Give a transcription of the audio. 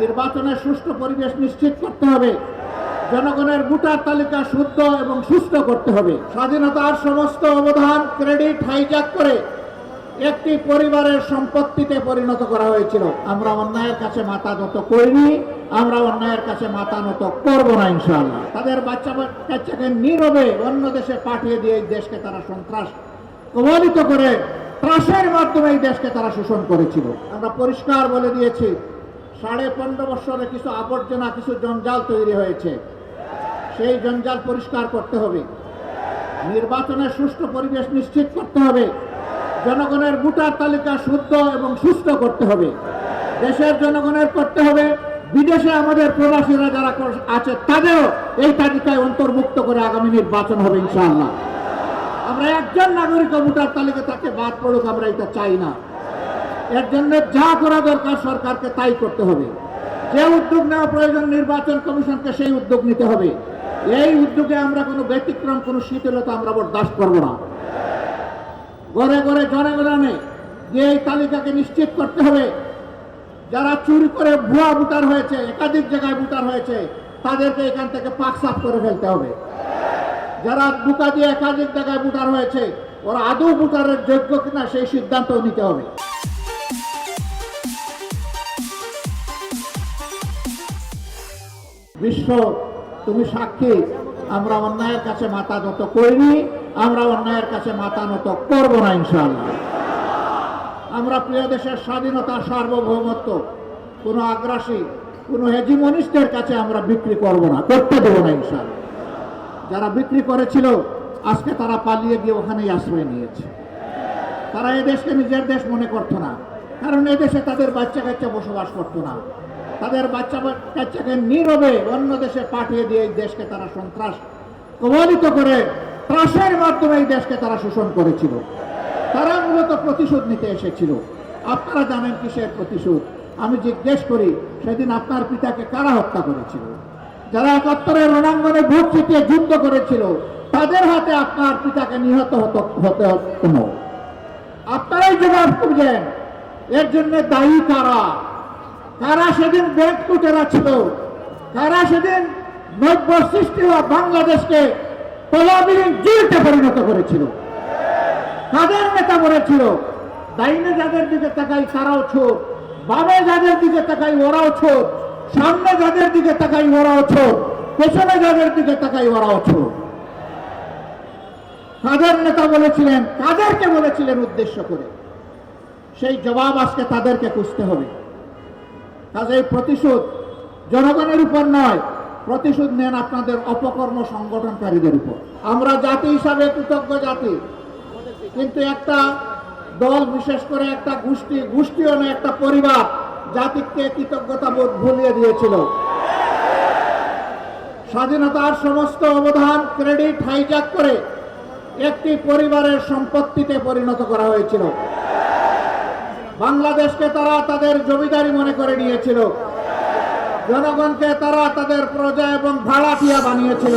নির্বাচনের সুষ্ঠু পরিবেশ নিশ্চিত করতে হবে। জনগণের ভোটার তালিকা শুদ্ধ এবং সুস্থ করতে হবে। স্বাধীনতার সমস্ত অবদান ক্রেডিট হাইজ্যাক করে একটি পরিবারের সম্পত্তিতে পরিণত করা হয়েছিল। আমরা অন্যায়ের কাছে মাথা নত করিনি, আমরা অন্যায়ের কাছে মাথা নত করব না ইনশাআল্লাহ। তাদের বাচ্চা কাচ্চাকে নীরবে অন্য দেশে পাঠিয়ে দিয়ে এই দেশকে তারা সন্ত্রাস কবলিত করে, ত্রাসের মাধ্যমে এই দেশকে তারা শোষণ করেছিল। আমরা পরিষ্কার বলে দিয়েছি সাড়ে পনেরো বছরে কিছু আবর্জনা, কিছু জঞ্জাল তৈরি হয়েছে। সেই জঞ্জাল পরিষ্কার করতে হবে। নির্বাচনের সুষ্ঠু পরিবেশ নিশ্চিত করতে হবে। জনগণের ভোটার তালিকা শুদ্ধ এবং সুস্থ করতে হবে। দেশের জনগণের করতে হবে। বিদেশে আমাদের প্রবাসীরা যারা আছে, তাদেরও এই তালিকায় অন্তর্ভুক্ত করে আগামী নির্বাচন হবে, ইনশাআল্লাহ। আমরা একজন নাগরিক ভোটার তালিকা তাকে বাদ পড়ুক, আমরা এটা চাই না। এর জন্য যা করা দরকার সরকারকে তাই করতে হবে। যে উদ্যোগ নেওয়া প্রয়োজন নির্বাচন কমিশনকে সেই উদ্যোগ নিতে হবে। এই উদ্যোগে আমরা কোনো ব্যতিক্রম, কোনো শিথিলতা আমরা বরদাস্ত করব না। ঘরে ঘরে জনগণে যে এই তালিকাকে নিশ্চিত করতে হবে, যারা চুরি করে ভুয়া ভোটার হয়েছে, একাধিক জায়গায় ভোটার হয়েছে, তাদেরকে এখান থেকে পাক সাফ করে ফেলতে হবে। যারা বুকা দিয়ে একাধিক জায়গায় ভোটার হয়েছে, ওরা আদৌ ভোটারের যোগ্য কিনা সেই সিদ্ধান্ত নিতে হবে। বিশ্ব, তুমি সাক্ষী। আমরা অন্যায়ের কাছে মাথা নত করিনি, আমরা অন্যায়ের কাছে মাথা নত করব না ইনশাআল্লাহ। আমরা প্রিয় দেশের স্বাধীনতা, সার্বভৌমত্ব, কোনো আগ্রাসী, কোনো হেজিমনিস্টের কাছে আমরা বিক্রি করব না, করতে দেবো না ইনশাআল্লাহ। যারা বিক্রি করেছিল, আজকে তারা পালিয়ে গিয়ে ওখানেই আশ্রয় নিয়েছে। তারা এই দেশকে নিজের দেশ মনে করতো না, কারণ এদেশে তাদের বাচ্চা কাচ্চা বসবাস করতো না। তাদের বাচ্চা কাচ্চাকে নীরবে অন্য দেশে পাঠিয়ে দিয়ে এই দেশকে তারা সন্ত্রাস কবলিত করে, ত্রাসের মাধ্যমে এই দেশকে তারা শোষণ করেছিল। তারা মূলত প্রতিশোধ নিতে এসেছিল। আপনারা জানেন কিসের প্রতিশোধ? আমি জিজ্ঞেস করি, সেদিন আপনার পিতাকে কারা হত্যা করেছিল? যারা একাত্তরের রণাঙ্গনে ভোট ছিটিয়ে যুদ্ধ করেছিল, তাদের হাতে আপনার পিতাকে নিহত হতো হতে হতো। আপনারাই জবাব খুঁজেন এর জন্য দায়ী কারা? কারা সেদিন ব্যাংক লুটেরা ছিল। কারা সেদিন নব্য সৃষ্টি হওয়া বাংলাদেশকে তলাবিহীন জেলতে পরিণত করেছিল। কাদের নেতা বলেছিল, ডাইনে যাদের দিকে তাকাই তারাও ছোট, বামে যাদের দিকে তাকাই ওরাও ছোট, সামনে যাদের দিকে তাকাই ওরাও ছোট, পেছনে যাদের দিকে তাকাই ওরাও ছোট। তাদের নেতা বলেছিলেন, তাদেরকে বলেছিলেন উদ্দেশ্য করে। সেই জবাব আজকে তাদেরকে খুঁজতে হবে। কাজে প্রতিশোধ জনগণের উপর নয়, প্রতিশোধ নেন আপনাদের অপকর্ম সংগঠনকারীদের উপর। আমরা জাতি হিসাবে কৃতজ্ঞ জাতি, কিন্তু একটা দল, বিশেষ করে একটা গোষ্ঠী, গোষ্ঠীও না একটা পরিবার জাতিকে কৃতজ্ঞতা বোধ ভুলিয়ে দিয়েছিল। স্বাধীনতার সমস্ত অবদান, ক্রেডিট, হাইজ্যাক করে একটি পরিবারের সম্পত্তিতে পরিণত করা হয়েছিল। বাংলাদেশকে তারা তাদের জমিদারি মনে করে নিয়েছিল। জনগণকে তারা তাদের প্রজা এবং ভাড়াটিয়া বানিয়েছিল।